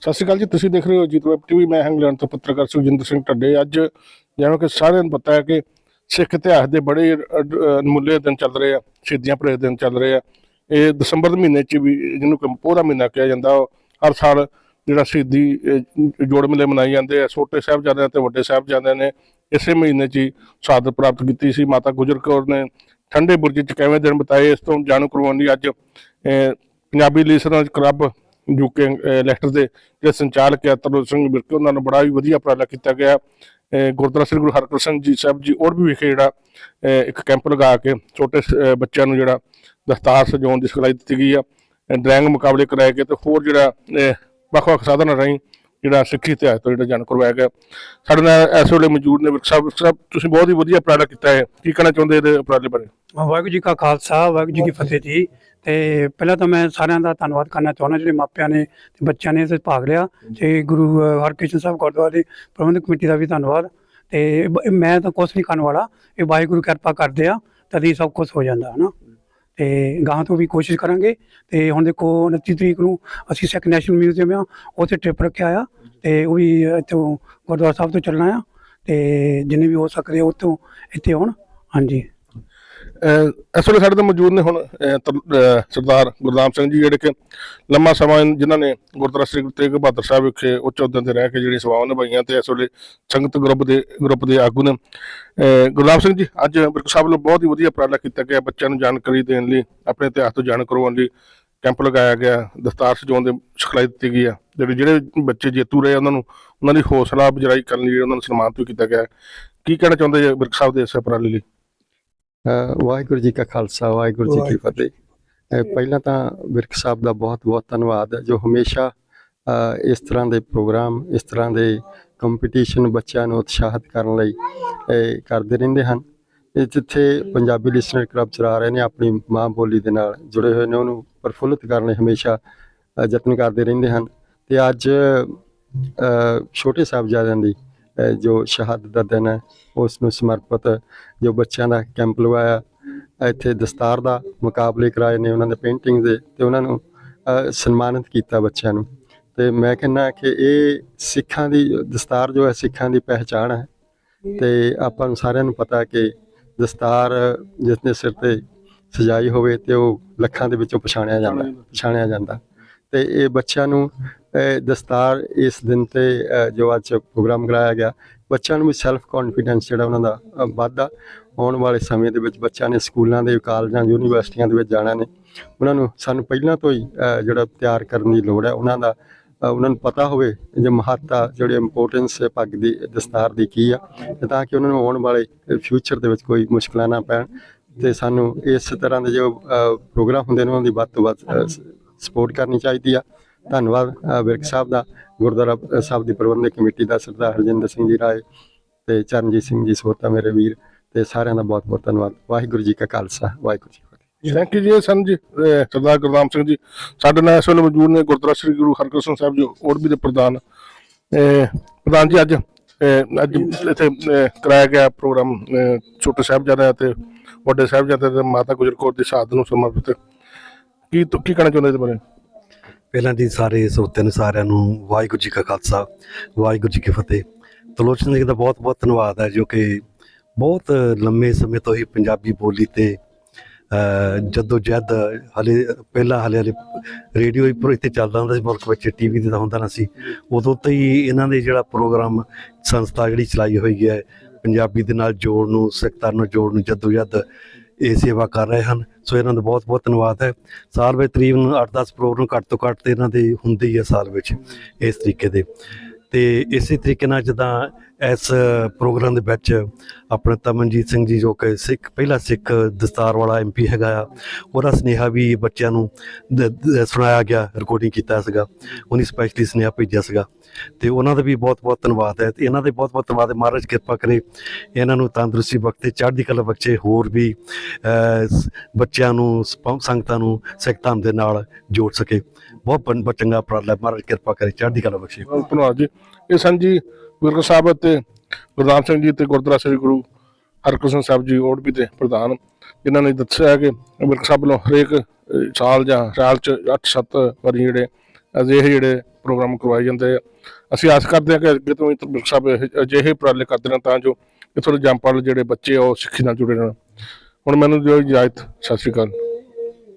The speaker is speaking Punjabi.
ਸਤਿ ਸ਼੍ਰੀ ਅਕਾਲ ਜੀ, ਤੁਸੀਂ ਦੇਖ ਰਹੇ ਹੋ ਜੀਤ ਵੈਬ ਟੀਵੀ, ਮੈਂ ਇੰਗਲੈਂਡ ਤੋਂ ਪੱਤਰਕਾਰ ਸੁਖਜਿੰਦਰ ਸਿੰਘ ਢੱਡੇ। ਅੱਜ ਜਿਵੇਂ ਕਿ ਸਾਰਿਆਂ ਨੂੰ ਪਤਾ ਹੈ ਕਿ ਸਿੱਖ ਇਤਿਹਾਸ ਦੇ ਬੜੇ, ਅ- ਅਨਮੁੱਲੇ ਦਿਨ ਚੱਲ ਰਹੇ ਆ, ਸ਼ਹੀਦੀਆਂ ਭਰੇ ਦਿਨ ਚੱਲ ਰਹੇ ਆ। ਇਹ ਦਸੰਬਰ ਦੇ ਮਹੀਨੇ 'ਚ ਵੀ ਜਿਹਨੂੰ ਕਿ ਮਹੀਨਾ ਕਿਹਾ ਜਾਂਦਾ, ਉਹ ਹਰ ਸਾਲ ਜਿਹੜਾ ਸ਼ਹੀਦੀ ਜੋੜ ਮੇਲੇ ਮਨਾਏ ਜਾਂਦੇ ਆ। ਛੋਟੇ ਸਾਹਿਬਜ਼ਾਦਿਆਂ ਤੇ ਵੱਡੇ ਸਾਹਿਬਜ਼ਾਦਿਆਂ ਨੇ ਇਸੇ ਮਹੀਨੇ 'ਚ ਹੀ ਸ਼ਹਾਦਤ ਪ੍ਰਾਪਤ ਕੀਤੀ ਸੀ। ਮਾਤਾ ਗੁਜਰ ਕੌਰ ਨੇ ਠੰਡੇ ਬੁਰਜ 'ਚ ਕਿਵੇਂ ਦਿਨ ਬਿਤਾਏ, ਇਸ ਤੋਂ ਜਾਣੂ ਕਰਵਾਉਣ ਲਈ ਅੱਜ Punjabi listeners club UK lecture ਦੇ ਜਿਹੜੇ ਸੰਚਾਲਕ ਹੈ ਤਰਲੋਕ ਸਿੰਘ ਬਿਰਕੇ ਉਹਨਾਂ ਨੂੰ ਬੜਾ ਹੀ ਵਧੀਆ ਉਪਰਾਲਾ ਕੀਤਾ ਗਿਆ। ਗੁਰਦੁਆਰਾ ਸ੍ਰੀ ਗੁਰੂ ਹਰਕ੍ਰਿਸ਼ਨ ਜੀ ਸਾਹਿਬ ਜੀ ਔਰ ਵੀ ਵਿਖੇ ਜਿਹੜਾ ਇੱਕ ਕੈਂਪ ਲਗਾ ਕੇ ਛੋਟੇ ਬੱਚਿਆਂ ਨੂੰ ਜਿਹੜਾ ਦਸਤਾਰ ਸਜਾਉਣ ਦੀ ਸਿਖਲਾਈ ਦਿੱਤੀ ਗਈ ਆ। ਡਰਾਇੰਗ ਮੁਕਾਬਲੇ ਕਰਾਏ ਗਏ ਤੇ ਹੋਰ ਜਿਹੜਾ ਵੱਖ-ਵੱਖ ਸਾਧਨਾਂ ਰਾਹੀਂ ਜਿਹੜਾ ਸਿੱਖੀ ਇਤਿਹਾਸ ਤੋਂ ਜਿਹੜਾ ਜਾਣ ਕਰਵਾਇਆ ਗਿਆ। ਸਾਡੇ ਨਾਲ ਇਸ ਵੇਲੇ ਮੌਜੂਦ ਨੇ ਵਿਰਕ ਸਾਹਿਬ। ਸਾਹਿਬ, ਤੁਸੀਂ ਬਹੁਤ ਹੀ ਵਧੀਆ ਉਪਰਾਲਾ ਕੀਤਾ ਹੈ। ਕੀ ਕਹਿਣਾ ਚਾਹੁੰਦੇ ਇਹਦੇ ਉਪਰਾਲੇ ਬਾਰੇ? ਵਾਹਿਗੁਰੂ ਜੀ ਕਾ ਖਾਲਸਾ, ਵਾਹਿਗੁਰੂ ਜੀ ਕੀ ਫਤਿਹ ਜੀ। ਤੇ ਪਹਿਲਾਂ ਤਾਂ ਮੈਂ ਸਾਰਿਆਂ ਦਾ ਧੰਨਵਾਦ ਕਰਨਾ ਚਾਹੁੰਦਾ ਜਿਹੜੇ ਮਾਪਿਆਂ ਨੇ ਤੇ ਬੱਚਿਆਂ ਨੇ ਇਸ ਵਿੱਚ ਭਾਗ ਲਿਆ ਤੇ ਗੁਰੂ ਹਰਕ੍ਰਿਸ਼ਨ ਸਾਹਿਬ ਗੁਰਦੁਆਰੇ ਦੀ ਪ੍ਰਬੰਧਕ ਕਮੇਟੀ ਦਾ ਵੀ ਧੰਨਵਾਦ ਤੇ ਮੈਂ ਤਾਂ ਕੁਛ ਨਹੀਂ ਕਰਨ ਵਾਲਾ ਇਹ ਵਾਹਿਗੁਰੂ ਕਿਰਪਾ ਕਰਦੇ ਆ ਤਦ ਹੀ ਸਭ ਕੁਝ ਹੋ ਜਾਂਦਾ ਹਨਾ? ਤੇ ਗਾਂ ਤੋਂ ਵੀ ਕੋਸ਼ਿਸ਼ ਕਰਾਂਗੇ ਤੇ ਹੁਣ ਦੇਖੋ 29 ਤਰੀਕ ਨੂੰ ਅਸੀਂ ਸਿੱਖ ਨੈਸ਼ਨਲ ਮਿਊਜ਼ੀਅਮ ਆ ਉੱਥੇ ਟ੍ਰਿਪ ਰੱਖਿਆ ਆ ਤੇ ਉਹ ਵੀ ਇੱਥੋਂ ਗੁਰਦੁਆਰਾ ਸਾਹਿਬ ਤੋਂ ਚੱਲਣਾ ਆ ਤੇ ਜਿੰਨੇ ਵੀ ਹੋ ਸਕਦੇ ਉੱਥੋਂ ਇੱਥੇ ਆਉਣ ਹਾਂਜੀ। ਇਸ ਵੇਲੇ ਸਾਡੇ ਤੋਂ ਮੌਜੂਦ ਨੇ ਹੁਣ ਸਰਦਾਰ ਗੁਰਦਾਮ ਸਿੰਘ ਜੀ, ਜਿਹੜੇ ਕਿ ਲੰਮਾ ਸਮਾਂ ਜਿਨ੍ਹਾਂ ਨੇ ਗੁਰਦੁਆਰਾ ਸ੍ਰੀ ਗੁਰੂ ਤੇਗ ਬਹਾਦਰ ਸਾਹਿਬ ਵਿਖੇ ਉੱਚ ਅਹੁਦਿਆਂ ਤੇ ਰਹਿ ਕੇ ਜਿਹੜੀਆਂ ਸੇਵਾਵਾਂ ਨਿਭਾਈਆਂ ਤੇ ਇਸ ਵੇਲੇ ਸੰਗਤ ਗਰੁੱਪ ਦੇ ਗਰੁੱਪ ਦੇ ਆਗੂ ਨੇ। ਗੁਰਦਾਮ ਸਿੰਘ ਜੀ, ਅੱਜ ਬਿਰਕ ਸਾਹਿਬ ਵੱਲੋਂ ਬਹੁਤ ਹੀ ਵਧੀਆ ਉਪਰਾਲਾ ਕੀਤਾ ਗਿਆ ਬੱਚਿਆਂ ਨੂੰ ਜਾਣਕਾਰੀ ਦੇਣ ਲਈ, ਆਪਣੇ ਇਤਿਹਾਸ ਤੋਂ ਜਾਣ ਕਰਵਾਉਣ ਲਈ ਕੈਂਪ ਲਗਾਇਆ ਗਿਆ, ਦਸਤਾਰ ਸਜਾਉਣ ਦੀ ਸਿਖਲਾਈ ਦਿੱਤੀ ਗਈ ਆ। ਜਿਹੜੇ ਜਿਹੜੇ ਬੱਚੇ ਜੇਤੂ ਰਹੇ ਉਹਨਾਂ ਨੂੰ, ਉਹਨਾਂ ਦੀ ਹੌਸਲਾ ਅਫਜ਼ਾਈ ਕਰਨ ਲਈ ਉਹਨਾਂ ਨੂੰ ਸਨਮਾਨਿਤ ਕੀਤਾ ਗਿਆ। ਕੀ ਕਹਿਣਾ ਚਾਹੁੰਦੇ ਜੀ ਬਿਰਕ ਸਾਹਿਬ ਦੇ ਇਸ ਉਪਰਾਲੇ ਲਈ? ਵਾਹਿਗੁਰੂ ਜੀ ਕਾ ਖਾਲਸਾ ਵਾਹਿਗੁਰੂ ਜੀ ਕੀ ਫਤਿਹ। ਪਹਿਲਾਂ ਤਾਂ ਵਿਰਕ ਸਾਹਿਬ ਦਾ ਬਹੁਤ ਬਹੁਤ ਧੰਨਵਾਦ ਹੈ ਜੋ ਹਮੇਸ਼ਾ ਇਸ ਤਰ੍ਹਾਂ ਦੇ ਪ੍ਰੋਗਰਾਮ ਇਸ ਤਰ੍ਹਾਂ ਦੇ ਕੰਪੀਟੀਸ਼ਨ ਬੱਚਿਆਂ ਨੂੰ ਉਤਸ਼ਾਹਿਤ ਕਰਨ ਲਈ ਕਰਦੇ ਰਹਿੰਦੇ ਹਨ। ਇਹ ਜਿੱਥੇ ਪੰਜਾਬੀ ਲਿਸਨਰ ਕਲੱਬ ਚਲਾ ਰਹੇ ਨੇ ਆਪਣੀ ਮਾਂ ਬੋਲੀ ਦੇ ਨਾਲ ਜੁੜੇ ਹੋਏ ਨੇ ਉਹਨੂੰ ਪ੍ਰਫੁੱਲਤ ਕਰਨ ਲਈ ਹਮੇਸ਼ਾ ਯਤਨ ਕਰਦੇ ਰਹਿੰਦੇ ਹਨ। ਤੇ ਅੱਜ ਛੋਟੇ ਸਾਹਿਬਜ਼ਾਦਿਆਂ ਦੀ ਜੋ ਸ਼ਹਾਦਤ ਦਾ ਦਿਨ ਹੈ, ਉਸ ਨੂੰ ਸਮਰਪਿਤ ਜੋ ਬੱਚਿਆਂ ਦਾ ਕੈਂਪ ਲਗਾਇਆ ਇੱਥੇ ਦਸਤਾਰ ਦਾ ਮੁਕਾਬਲੇ ਕਰਾਏ ਨੇ ਉਹਨਾਂ ਦੇ ਪੇਂਟਿੰਗ ਦੇ ਤੇ ਉਹਨਾਂ ਨੂੰ ਸਨਮਾਨਿਤ ਕੀਤਾ ਬੱਚਿਆਂ ਨੂੰ। ਤੇ ਮੈਂ ਕਹਿੰਦਾ ਕਿ ਇਹ ਸਿੱਖਾਂ ਦੀ ਦਸਤਾਰ ਜੋ ਹੈ, ਸਿੱਖਾਂ ਦੀ ਪਹਿਚਾਣ ਹੈ। ਤੇ ਆਪਾਂ ਨੂੰ ਸਾਰਿਆਂ ਨੂੰ ਪਤਾ ਕਿ ਦਸਤਾਰ ਜਿਸਨੇ ਸਿਰ ਤੇ ਸਜਾਈ ਹੋਵੇ ਤੇ ਉਹ ਲੱਖਾਂ ਦੇ ਵਿੱਚੋਂ ਪਛਾਣਿਆ ਜਾਂਦਾ ਪਛਾਣਿਆ ਜਾਂਦਾ। ਤੇ ਇਹ ਬੱਚਿਆਂ ਨੂੰ ਦਸਤਾਰ ਇਸ ਦਿਨ ਤੇ ਜੋ ਅੱਜ ਪ੍ਰੋਗਰਾਮ ਕਰਾਇਆ ਗਿਆ ਬੱਚਿਆਂ ਨੂੰ ਵੀ ਸੈਲਫ ਕੌਨਫੀਡੈਂਸ ਜਿਹੜਾ ਉਹਨਾਂ ਦਾ ਅ, ਵੱਧਦਾ। ਆਉਣ ਵਾਲੇ ਸਮੇਂ ਦੇ ਵਿੱਚ ਬੱਚਿਆਂ ਨੇ ਸਕੂਲਾਂ ਦੇ ਕਾਲਜਾਂ ਯੂਨੀਵਰਸਿਟੀਆਂ ਦੇ ਵਿੱਚ ਜਾਣਾ ਨੇ। ਉਹਨਾਂ ਨੂੰ ਸਾਨੂੰ ਪਹਿਲਾਂ ਤੋਂ ਹੀ ਜਿਹੜਾ ਤਿਆਰ ਕਰਨ ਦੀ ਲੋੜ ਹੈ ਉਹਨਾਂ ਦਾ ਉਹਨਾਂ ਨੂੰ ਪਤਾ ਹੋਵੇ ਜੇ ਮਹੱਤਤਾ ਜਿਹੜੀ ਇੰਪੋਰਟੈਂਸ ਪੱਗ ਦੀ ਦਸਤਾਰ ਦੀ ਕੀ ਆ ਤਾਂ ਕਿ ਉਹਨਾਂ ਨੂੰ ਆਉਣ ਵਾਲੇ ਫਿਊਚਰ ਦੇ ਵਿੱਚ ਕੋਈ ਮੁਸ਼ਕਲਾਂ ਨਾ ਪੈਣ। ਤੇ ਸਾਨੂੰ ਇਸ ਤਰ੍ਹਾਂ ਦੇ ਜੋ ਪ੍ਰੋਗਰਾਮ ਹੁੰਦੇ ਨੇ ਉਹਨਾਂ ਦੀ ਵੱਧ ਤੋਂ ਵੱਧ ਸਪੋਰਟ ਕਰਨੀ ਚਾਹੀਦੀ ਆ। ਧੰਨਵਾਦ ਵਿਰਕ ਸਾਹਿਬ ਦਾ, ਗੁਰਦੁਆਰਾ ਸਾਹਿਬ ਦੀ ਪ੍ਰਬੰਧਕ ਕਮੇਟੀ ਦਾ ਸਰਦਾਰ ਹਰਜਿੰਦਰ ਸਿੰਘ ਜੀ ਰਾਏ ਤੇ ਚਰਨਜੀਤ ਸਿੰਘ ਜੀ ਸੋਤਾ ਮੇਰੇ ਵੀਰ ਤੇ ਸਾਰਿਆਂ ਦਾ ਬਹੁਤ ਬਹੁਤ ਧੰਨਵਾਦ। ਵਾਹਿਗੁਰੂ ਜੀ ਕਾ ਖਾਲਸਾ, ਵਾਹਿਗੁਰੂ ਜੀ ਥੈਂਕ ਯੂ ਜੀ, ਇਹ ਸਰਦਾਰ ਗੁਰਦਾਮ ਸਿੰਘ ਜੀ, ਸਾਡੇ ਨਾਲ ਇਸ ਵੇਲੇ ਮੌਜੂਦ ਨੇ ਗੁਰਦੁਆਰਾ ਸ੍ਰੀ ਗੁਰੂ ਹਰਕ੍ਰਿਸ਼ਨ ਸਾਹਿਬ ਜੀ ਹੋਰ ਵੀ ਦੇ ਪ੍ਰਧਾਨ। ਪ੍ਰਧਾਨ ਜੀ, ਅੱਜ ਅੱਜ ਇੱਥੇ ਕਰਾਇਆ ਗਿਆ ਪ੍ਰੋਗਰਾਮ ਅਹ ਛੋਟੇ ਸਾਹਿਬਜ਼ਾਦੇ ਤੇ ਵੱਡੇ ਸਾਹਿਬਜ਼ਾਦੇ ਤੇ ਮਾਤਾ ਗੁਜਰ ਕੌਰ ਦੀ ਸ਼ਹਾਦਤ ਨੂੰ ਸਮਰਪਿਤ। ਕੀ ਤੁ- ਕੀ ਕਹਿਣਾ ਚਾਹੁੰਦੇ ਇਸ ਬਾਰੇ? ਪਹਿਲਾਂ ਜੀ ਸਾਰੇ ਸਰੋਤਿਆਂ ਨੂੰ ਸਾਰਿਆਂ ਨੂੰ ਵਾਹਿਗੁਰੂ ਜੀ ਕਾ ਖਾਲਸਾ, ਵਾਹਿਗੁਰੂ ਜੀ ਕੀ ਫਤਿਹ। ਤਲੋਚਨ ਜੀ ਦਾ ਬਹੁਤ ਬਹੁਤ ਧੰਨਵਾਦ ਹੈ ਜੋ ਕਿ ਬਹੁਤ ਲੰਮੇ ਸਮੇਂ ਤੋਂ ਹੀ ਪੰਜਾਬੀ ਬੋਲੀ ਤੇ ਜਦੋਂ ਜਦ ਹਲੇ, ਪਹਿਲਾਂ ਹਲੇ ਹਲੇ ਰੇਡੀਓ ਹੀ ਪਰ ਇੱਥੇ ਚੱਲਦਾ ਹੁੰਦਾ ਸੀ, ਮੁਲਕ ਵਿੱਚ ਟੀਵੀ ਤੇ ਤਾਂ ਹੁੰਦਾ ਨਾ ਸੀ। ਉਦੋਂ ਤੋਂ ਹੀ ਇਹਨਾਂ ਦੇ ਜਿਹੜਾ ਪ੍ਰੋਗਰਾਮ ਸੰਸਥਾ ਜਿਹੜੀ ਚਲਾਈ ਹੋਈ ਹੈ, ਪੰਜਾਬੀ ਦੇ ਨਾਲ ਜੋੜ ਨੂੰ, ਸਿੱਖਤਾ ਨੂੰ ਜੋੜ ਨੂੰ ਜਦੋਂ ਜਦ ਇਹ ਸੇਵਾ ਕਰ ਰਹੇ ਹਨ। ਸੋ ਇਹਨਾਂ ਦਾ ਬਹੁਤ ਬਹੁਤ ਧੰਨਵਾਦ ਹੈ। ਸਾਲ ਵਿੱਚ ਤਕਰੀਬਨ 8-10 ਪ੍ਰੋਗਰਾਮ ਘੱਟ ਤੋਂ ਘੱਟ ਤੇ ਇਹਨਾਂ ਦੇ ਹੁੰਦੀ ਹੀ ਆ ਸਾਲ ਵਿੱਚ ਇਸ ਤਰੀਕੇ ਦੇ। ਤੇ ਇਸੇ ਤਰੀਕੇ ਨਾਲ ਜਦਾਂ ਇਸ ਪ੍ਰੋਗਰਾਮ ਦੇ ਵਿੱਚ ਆਪਣੇ ਤਮਨਜੀਤ ਸਿੰਘ ਜੀ ਜੋ ਕਿ ਸਿੱਖ, ਪਹਿਲਾ ਸਿੱਖ ਦਸਤਾਰ ਵਾਲਾ ਐਮਪੀ ਹੈਗਾ ਆ, ਉਹਦਾ ਸੁਨੇਹਾ ਵੀ ਬੱਚਿਆਂ ਨੂੰ ਸੁਣਾਇਆ ਗਿਆ ਰਿਕਾਰਡਿੰਗ ਕੀਤਾ ਸੀਗਾ। ਉਹਨੇ ਸਪੈਸ਼ਲੀ ਸੁਨੇਹਾ ਭੇਜਿਆ ਸੀਗਾ। ਤੇ ਉਹਨਾਂ ਦਾ ਵੀ ਬਹੁਤ ਬਹੁਤ ਧੰਨਵਾਦ ਹੈ। ਤੇ ਇਹਨਾਂ ਦੇ ਬਹੁਤ ਬਹੁਤ ਧੰਨਵਾਦ ਹੈ। ਮਹਾਰਾਜ ਕਿਰਪਾ ਕਰੇ ਇਹਨਾਂ ਨੂੰ ਤੰਦਰੁਸਤੀ ਬਖਸ਼ੇ ਚੜ੍ਹਦੀ ਕਲਾ ਬਖਸ਼ੇ ਹੋਰ ਵੀ ਬੱਚਿਆਂ ਨੂੰ ਸੰਗਤਾਂ ਨੂੰ ਸਿੱਖ ਧਰਮ ਦੇ ਨਾਲ ਜੋੜ ਸਕੇ। ਬਹੁਤ ਚੰਗਾ ਉਪਰਾਲਾ ਮਹਾਰਾਜ ਕਿਰਪਾ ਕਰੇ, ਚੜ੍ਹਦੀ ਕਲਾ ਬਖਸ਼ੇ। ਧੰਨਵਾਦ ਜੀ। ਇਹ ਸਨ ਵਿਰਕ ਸਾਹਿਬ ਅਤੇ ਗੁਰਦਾਮ ਸਿੰਘ ਜੀ ਤੇ ਗੁਰਦੁਆਰਾ ਸ੍ਰੀ ਗੁਰੂ ਹਰਕ੍ਰਿਸ਼ਨ ਸਾਹਿਬ ਜੀ ਓੜਬੀ ਦੇ ਪ੍ਰਧਾਨ, ਜਿਨ੍ਹਾਂ ਨੇ ਦੱਸਿਆ ਕਿ ਵਿਰਕ ਸਾਹਿਬ ਵੱਲੋਂ ਹਰੇਕ ਸਾਲ ਜਾਂ ਸਾਲ ਚ 8-7 ਵਾਰੀ ਜਿਹੜੇ ਅਜਿਹੇ ਜਿਹੜੇ ਪ੍ਰੋਗਰਾਮ ਕਰਵਾਏ ਜਾਂਦੇ ਆ। ਅਸੀਂ ਆਸ ਕਰਦੇ ਹਾਂ ਕਿ ਅੱਗੇ ਤੋਂ ਵੀ ਬਿਰਕ ਸਾਹਿਬ ਇਹ- ਅਜਿਹੇ ਉਪਰਾਲੇ ਕਰਦੇ ਨੇ ਤਾਂ ਜੋ ਇੱਥੋਂ ਦੇ ਜੰਪਲ ਜਿਹੜੇ ਬੱਚੇ ਆ ਉਹ ਸਿੱਖੀ ਨਾਲ ਜੁੜੇ ਰਹਿਣ। ਹੁਣ ਮੈਨੂੰ ਦਿਓ ਇਜਾਜ਼ਤ। ਸਤਿ ਸ਼੍ਰੀ ਅਕਾਲ।